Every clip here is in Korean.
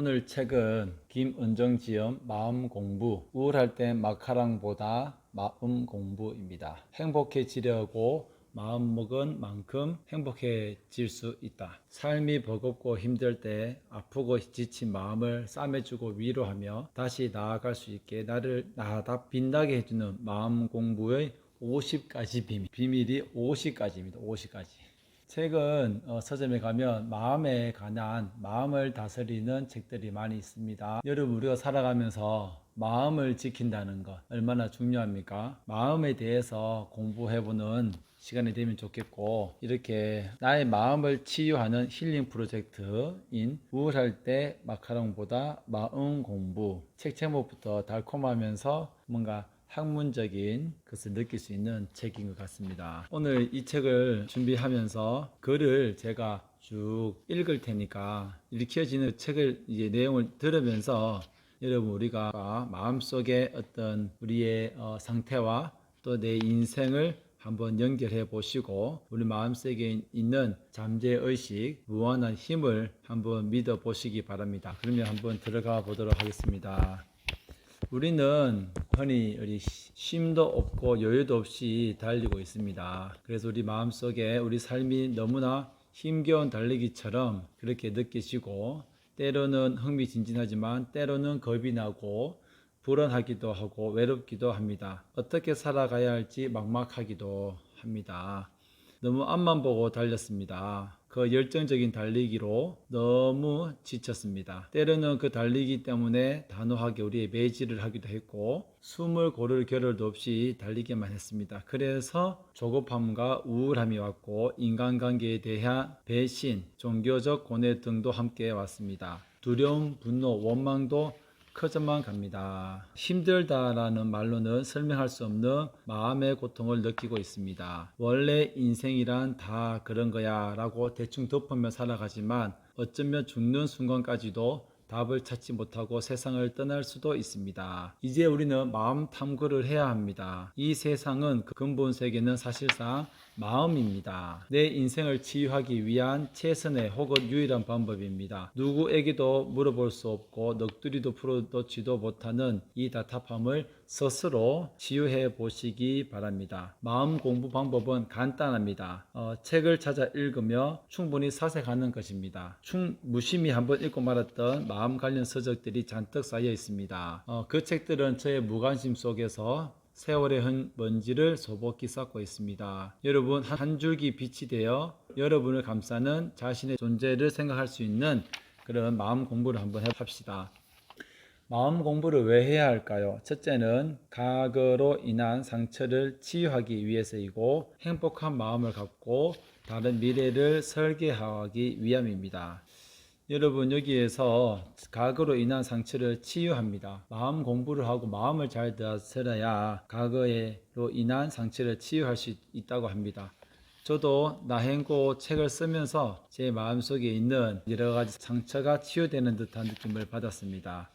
오늘 책은 김은정지음 마음 공부 우울할 때 마카랑보다 마음 공부입니다. 행복해지려고 마음 먹은 만큼 행복해질 수 있다. 삶이 버겁고 힘들 때 아프고 지친 마음을 싸매주고 위로하며 다시 나아갈 수 있게 나를 나다 빛나게 해주는 마음 공부의 50가지 비밀. 비밀이 50가지입니다. 50가지. 책은 어, 서점에 가면 마음에 관한 마음을 다스리는 책들이 많이 있습니다. 여러분 우리가 살아가면서 마음을 지킨다는 것 얼마나 중요합니까? 마음에 대해서 공부해보는 시간이 되면 좋겠고 이렇게 나의 마음을 치유하는 힐링 프로젝트인 우울할 때 마카롱보다 마음 공부 책 제목부터 달콤하면서 뭔가 학문적인 것을 느낄 수 있는 책인 것 같습니다. 오늘 이 책을 준비하면서 글을 제가 쭉 읽을 테니까 일으켜지는 책을 이제 내용을 들으면서 여러분 우리가 마음속에 어떤 우리의 어, 상태와 또 내 인생을 한번 연결해 보시고 우리 마음속에 있는 잠재 의식, 무한한 힘을 한번 믿어 보시기 바랍니다. 그러면 한번 들어가 보도록 하겠습니다. 우리는 흔히 우리 쉼도 없고 여유도 없이 달리고 있습니다. 그래서 우리 마음속에 우리 삶이 너무나 힘겨운 달리기처럼 그렇게 느끼시고 때로는 흥미진진하지만 때로는 겁이 나고 불안하기도 하고 외롭기도 합니다. 어떻게 살아가야 할지 막막하기도 합니다. 너무 앞만 보고 달렸습니다. 그 열정적인 달리기로 너무 지쳤습니다. 때로는 그 달리기 때문에 단호하게 우리의 매질을 하기도 했고 숨을 고를 겨를도 없이 달리기만 했습니다. 그래서 조급함과 우울함이 왔고 인간관계에 대한 배신, 종교적 고뇌 등도 함께 왔습니다. 두려움, 분노, 원망도 커져만 갑니다. 힘들다라는 말로는 설명할 수 없는 마음의 고통을 느끼고 있습니다. 원래 인생이란 다 그런 거야 라고 대충 덮으며 살아가지만 어쩌면 죽는 순간까지도 답을 찾지 못하고 세상을 떠날 수도 있습니다. 이제 우리는 마음 탐구를 해야 합니다. 이 세상은 그 근본 세계는 사실상 마음입니다. 내 인생을 치유하기 위한 최선의 혹은 유일한 방법입니다. 누구에게도 물어볼 수 없고 넋두리도 풀어놓지도 못하는 이 답답함을 스스로 치유해 보시기 바랍니다. 마음 공부 방법은 간단합니다. 어, 책을 찾아 읽으며 충분히 사색하는 것입니다. 충, 무심히 한번 읽고 말았던 마음 관련 서적들이 잔뜩 쌓여 있습니다. 어, 그 책들은 저의 무관심 속에서 세월의 흔 먼지를 소복히 쌓고 있습니다. 여러분 한, 한 줄기 빛이 되어 여러분을 감싸는 자신의 존재를 생각할 수 있는 그런 마음 공부를 한번 해봅시다. 마음 공부를 왜 해야 할까요? 첫째는 과거로 인한 상처를 치유하기 위해서이고 행복한 마음을 갖고 다른 미래를 설계하기 위함입니다. 여러분 여기에서 과거로 인한 상처를 치유합니다. 마음 공부를 하고 마음을 잘 다스려야 과거로 인한 상처를 치유할 수 있다고 합니다. 저도 나행고 책을 쓰면서 제 마음속에 있는 여러 가지 상처가 치유되는 듯한 느낌을 받았습니다.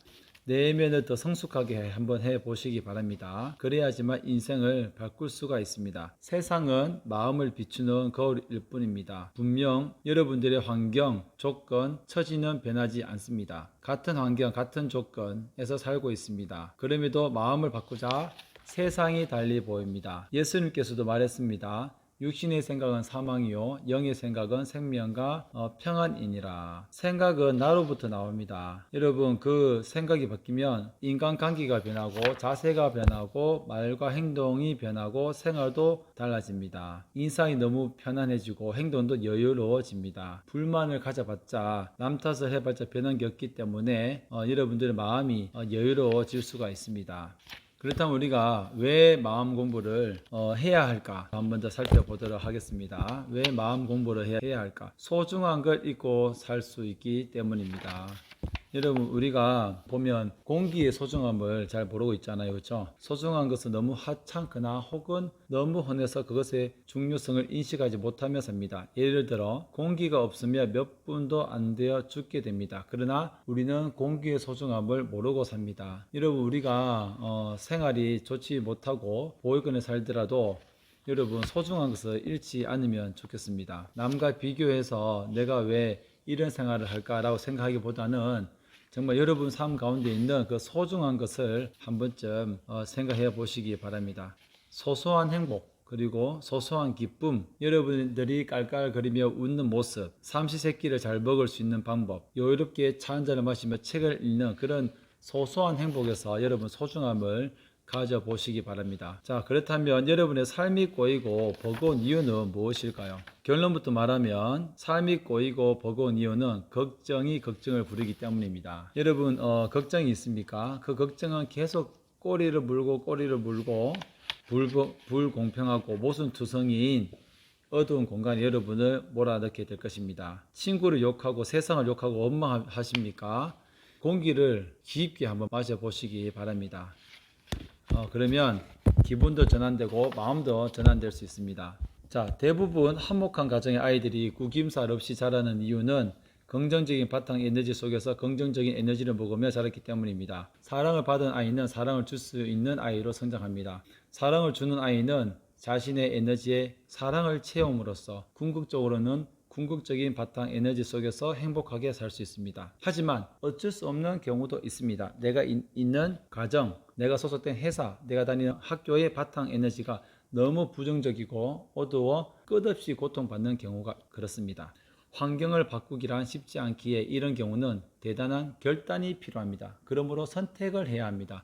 내면을 더 성숙하게 한번 해 보시기 바랍니다. 그래야지만 인생을 바꿀 수가 있습니다. 세상은 마음을 비추는 거울일 뿐입니다. 분명 여러분들의 환경, 조건, 처지는 변하지 않습니다. 같은 환경, 같은 조건에서 살고 있습니다. 그럼에도 마음을 바꾸자 세상이 달리 보입니다. 예수님께서도 말했습니다. 육신의 생각은 사망이요 영의 생각은 생명과 어, 평안이니라. 생각은 나로부터 나옵니다. 여러분 그 생각이 바뀌면 인간관계가 변하고 자세가 변하고 말과 행동이 변하고 생활도 달라집니다. 인상이 너무 편안해지고 행동도 여유로워집니다. 불만을 가져봤자 남 탓을 해봤자 변한 게 없기 때문에 어, 여러분들의 마음이 어, 여유로워질 수가 있습니다 그렇다면 우리가 왜 마음 공부를 어, 해야 할까 한번 더 살펴보도록 하겠습니다. 왜 마음 공부를 해야, 할까? 소중한 걸 잊고 살 수 있기 때문입니다. 여러분 우리가 보면 공기의 소중함을 잘 모르고 있잖아요. 그렇죠? 소중한 것은 너무 하찮거나 혹은 너무 흔해서 그것의 중요성을 인식하지 못하며 삽니다. 예를 들어 공기가 없으면 몇 분도 안 되어 죽게 됩니다. 그러나 우리는 공기의 소중함을 모르고 삽니다. 여러분 우리가 어, 생활이 좋지 못하고 보육원에 살더라도 여러분 소중한 것을 잃지 않으면 좋겠습니다. 남과 비교해서 내가 왜 이런 생활을 할까라고 생각하기보다는 정말 여러분 삶 가운데 있는 그 소중한 것을 한 번쯤 어, 생각해 보시기 바랍니다. 소소한 행복 그리고 소소한 기쁨 여러분들이 깔깔거리며 웃는 모습 삼시세끼를 잘 먹을 수 있는 방법 여유롭게 차 한 잔을 마시며 책을 읽는 그런 소소한 행복에서 여러분 소중함을 가져보시기 바랍니다. 자, 그렇다면 여러분의 삶이 꼬이고 버거운 이유는 무엇일까요? 결론부터 말하면 삶이 꼬이고 버거운 이유는 걱정이 걱정을 부르기 때문입니다. 여러분, 어, 걱정이 있습니까? 그 걱정은 계속 꼬리를 물고 꼬리를 물고 불, 불공평하고 모순투성이인 어두운 공간에 여러분을 몰아넣게 될 것입니다. 친구를 욕하고 세상을 욕하고 원망하십니까? 공기를 깊게 한번 마셔보시기 바랍니다. 어, 그러면 기분도 전환되고 마음도 전환될 수 있습니다. 자, 대부분 한목한 가정의 아이들이 구김살 없이 자라는 이유는 긍정적인 바탕 에너지 속에서 긍정적인 에너지를 먹으며 자랐기 때문입니다. 사랑을 받은 아이는 사랑을 줄 수 있는 아이로 성장합니다. 사랑을 주는 아이는 자신의 에너지에 사랑을 채움으로써 궁극적으로는 궁극적인 바탕 에너지 속에서 행복하게 살 수 있습니다. 하지만 어쩔 수 없는 경우도 있습니다. 내가 인- 있는 가정, 내가 소속된 회사, 내가 다니는 학교의 바탕 에너지가 너무 부정적이고 어두워 끝없이 고통받는 경우가 그렇습니다. 환경을 바꾸기란 쉽지 않기에 이런 경우는 대단한 결단이 필요합니다. 그러므로 선택을 해야 합니다.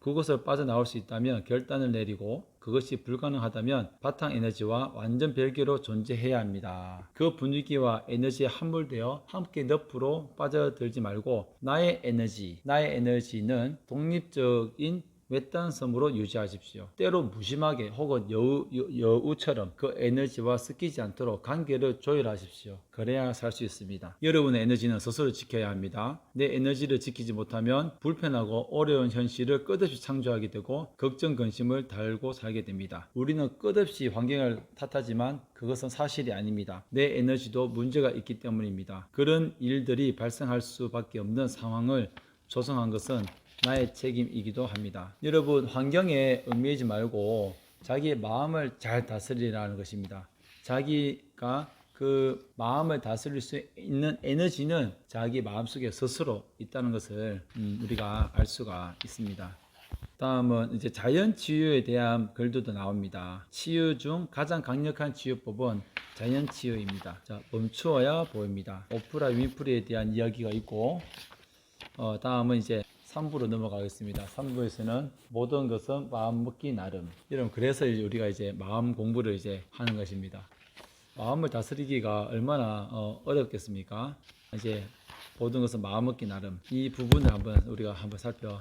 그것을 빠져나올 수 있다면 결단을 내리고 그것이 불가능하다면 바탕 에너지와 완전 별개로 존재해야 합니다. 그 분위기와 에너지에 함몰되어 함께 늪으로 빠져들지 말고 나의 에너지, 나의 에너지는 독립적인 외딴 섬으로 유지하십시오. 때로 무심하게 혹은 여우, 여, 우 처럼그 에너지와 섞이지 않도록 관계를 조율하십시오. 그래야 살 수 있습니다. 여러분의 에너지는 스스로 지켜야 합니다. 내 에너지를 지키지 못하면 불편하고 어려운 현실을 끝없이 창조하게 되고 걱정, 근심을 달고 살게 됩니다. 우리는 끝없이 환경을 탓하지만 그것은 사실이 아닙니다. 내 에너지도 문제가 있기 때문입니다. 그런 일들이 발생할 수밖에 없는 상황을 조성한 것은 나의 책임이기도 합니다. 여러분 환경에 얽매이지 말고 자기의 마음을 잘 다스리라는 것입니다. 자기가 그 마음을 다스릴 수 있는 에너지는 자기 마음속에 스스로 있다는 것을 음, 우리가 알 수가 있습니다. 다음은 이제 자연 치유에 대한 글들도 나옵니다. 치유 중 가장 강력한 치유법은 자연 치유입니다. 자, 멈추어야 보입니다. 오프라 윈프리에 대한 이야기가 있고 어, 다음은 이제 3부로 넘어가겠습니다. 3부에서는 모든 것은 마음 먹기 나름. 여러분 그래서 우리가 이제 마음 공부를 이제 하는 것입니다. 마음을 다스리기가 얼마나 어, 어렵겠습니까? 이제 모든 것은 마음 먹기 나름. 이 부분을 한번 우리가 한번 살펴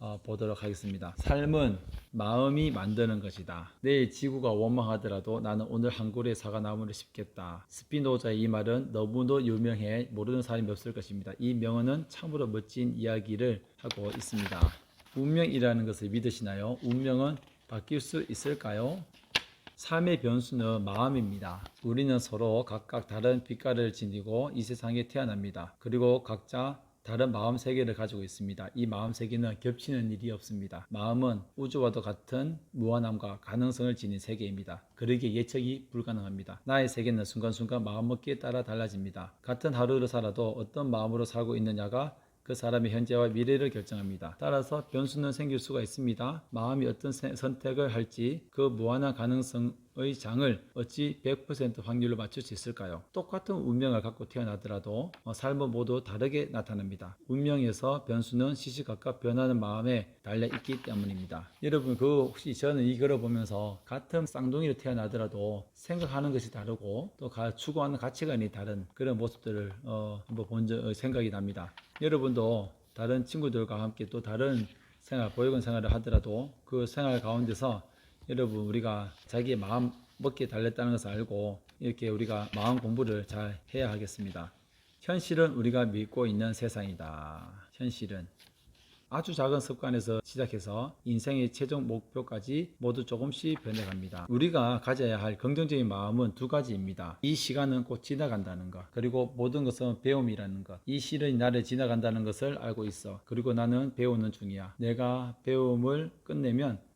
어, 보도록 하겠습니다. 삶은 마음이 만드는 것이다. 내일 지구가 원망하더라도 나는 오늘 한 그루의 사과나무를 심겠다. 스피노자의 이 말은 너무도 유명해 모르는 사람이 없을 것입니다. 이 명언은 참으로 멋진 이야기를 하고 있습니다. 운명이라는 것을 믿으시나요? 운명은 바뀔 수 있을까요? 삶의 변수는 마음입니다. 우리는 서로 각각 다른 빛깔을 지니고 이 세상에 태어납니다. 그리고 각자 다른 마음 세계를 가지고 있습니다. 이 마음 세계는 겹치는 일이 없습니다. 마음은 우주와도 같은 무한함과 가능성을 지닌 세계입니다. 그러기에 예측이 불가능합니다. 나의 세계는 순간순간 마음먹기에 따라 달라집니다. 같은 하루를 살아도 어떤 마음으로 살고 있느냐가 그 사람의 현재와 미래를 결정합니다. 따라서 변수는 생길 수가 있습니다. 마음이 어떤 세- 선택을 할지 그 무한한 가능성 의 장을 어찌 100% 확률로 맞출 수 있을까요? 똑같은 운명을 갖고 태어나더라도 어, 삶은 모두 다르게 나타납니다. 운명에서 변수는 시시각각 변하는 마음에 달려 있기 때문입니다. 여러분 그 혹시 저는 이 글을 보면서 같은 쌍둥이로 태어나더라도 생각하는 것이 다르고 또 가- 추구하는 가치관이 다른 그런 모습들을 어, 한번 본 적, 어, 생각이 납니다. 여러분도 다른 친구들과 함께 또 다른 생활, 보육원 생활을 하더라도 그 생활 가운데서 여러분 우리가 자기의 마음 먹기에 달렸다는 것을 알고 이렇게 우리가 마음 공부를 잘 해야 하겠습니다. 현실은 우리가 믿고 있는 세상이다. 현실은 아주 작은 습관에서 시작해서 인생의 최종 목표까지 모두 조금씩 변해갑니다. 우리가 가져야 할 긍정적인 마음은 두 가지입니다. 이 시간은 곧 지나간다는 것, 그리고 모든 것은 배움이라는 것. 이 시련이 나를 지나간다는 것을 알고 있어. 그리고 나는 배우는 중이야. 내가 배움을 끝내면 곧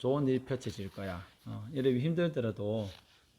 좋은 일이 펼쳐질 거야. 어, 여러분 힘들더라도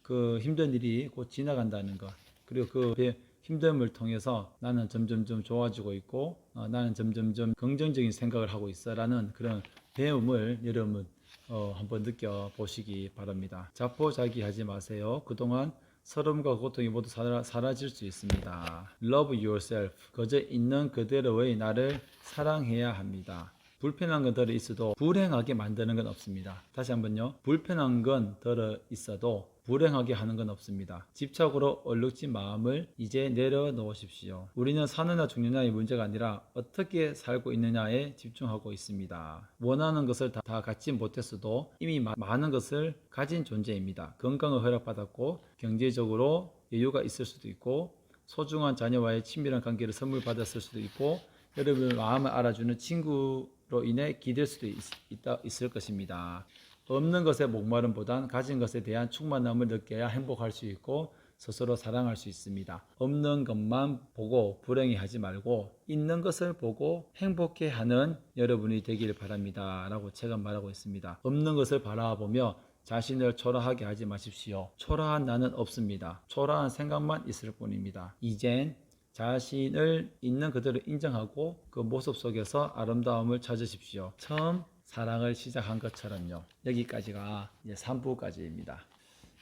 그 힘든 일이 곧 지나간다는 것. 그리고 그 배, 힘듦을 통해서 나는 점점점 좋아지고 있고 어, 나는 점점점 긍정적인 생각을 하고 있어라는 그런 배움을 여러분 어, 한번 느껴보시기 바랍니다. 자포자기하지 마세요. 그동안 서름과 고통이 모두 사라, 사라질 수 있습니다. Love yourself. 그저 있는 그대로의 나를 사랑해야 합니다. 불편한 건 들어 있어도 불행하게 만드는 건 없습니다. 다시 한번요. 불편한 건 들어 있어도 불행하게 하는 건 없습니다. 집착으로 얼룩진 마음을 이제 내려놓으십시오. 우리는 사느냐 죽느냐의 문제가 아니라 어떻게 살고 있느냐에 집중하고 있습니다. 원하는 것을 다, 다 갖지 못했어도 이미 마- 많은 것을 가진 존재입니다. 건강을 허락받았고 경제적으로 여유가 있을 수도 있고 소중한 자녀와의 친밀한 관계를 선물 받았을 수도 있고 여러분의 마음을 알아주는 친구 로 인해 기댈 수도 있, 있다, 있을 것입니다. 없는 것에 목마름보단 가진 것에 대한 충만함을 느껴야 행복할 수 있고 스스로 사랑할 수 있습니다. 없는 것만 보고 불행해하지 말고 있는 것을 보고 행복해 하는 여러분이 되기를 바랍니다. 라고 제가 말하고 있습니다. 없는 것을 바라보며 자신을 초라하게 하지 마십시오. 초라한 나는 없습니다. 초라한 생각만 있을 뿐입니다. 이젠 자신을 있는 그대로 인정하고 그 모습 속에서 아름다움을 찾으십시오. 처음 사랑을 시작한 것처럼요. 여기까지가 이제 3부까지입니다.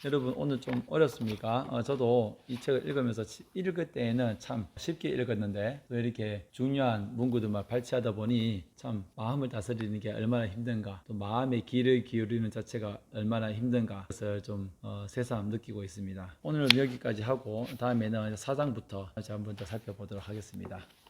여러분 오늘 좀 어렵습니까? 어, 저도 이 책을 읽으면서 치- 읽을 때에는 참 쉽게 읽었는데 또 이렇게 중요한 문구들만 발췌하다 보니 참 마음을 다스리는 게 얼마나 힘든가 또 마음의 귀를 기울이는 자체가 얼마나 힘든가 그것을 좀 어, 새삼 느끼고 있습니다. 오늘은 여기까지 하고 다음에는 4장부터 한번 더 살펴보도록 하겠습니다.